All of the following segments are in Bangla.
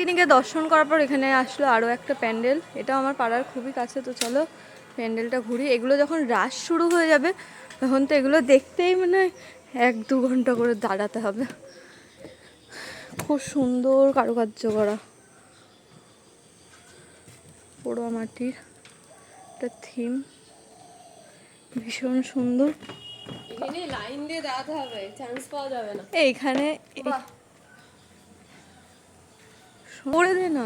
গিনিকে দর্শন করার পর এখানে আসলো আরও একটা প্যান্ডেল। এটা আমার পাড়ার খুবই কাছে তো চলো প্যান্ডেলটা ঘুরি। এগুলো যখন রাস শুরু হয়ে যাবে তখন তো এগুলো দেখতেই মানে এক দু ঘণ্টা করে দাঁড়াতে হবে। খুব সুন্দর কারুকার্য করা। পোড়া মাটির একটা থিম ভীষণ সুন্দর। এখানে লাইন দিয়ে দাঁড়াতে হবে চান্স পাওয়া যাবে না। এইখানে পড়ে দে না।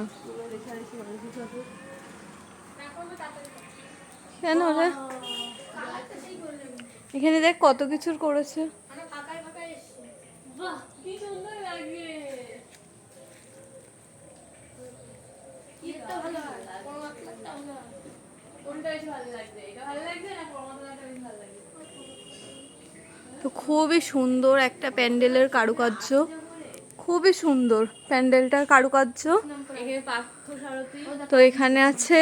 কেন রে? এখানে দেখ কত কিছুর করেছে। তো খুবই সুন্দর একটা প্যান্ডেলের কারুকার্য। খুবই সুন্দর প্যান্ডেলটার কারুকার্য। তো এখানে আছে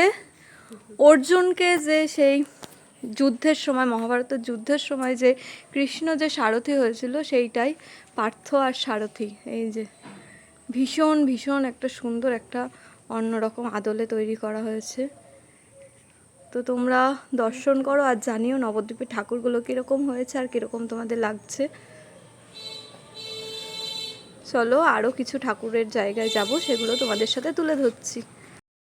অর্জুনকে যে সেই যুদ্ধের সময়, মহাভারতের যুদ্ধের সময় যে কৃষ্ণ যে সারথি হয়েছিল, সেইটাই পার্থ আর সারথি। এই যে ভীষণ ভীষণ একটা সুন্দর একটা অন্যরকম আদলে তৈরি করা হয়েছে। তো তোমরা দর্শন করো আর জানিও নবদ্বীপের ঠাকুরগুলো কীরকম হয়েছে আর কীরকম তোমাদের লাগছে। চলো আরও কিছু ঠাকুরের জায়গায় যাব সেগুলো তোমাদের সাথে তুলে ধরছি।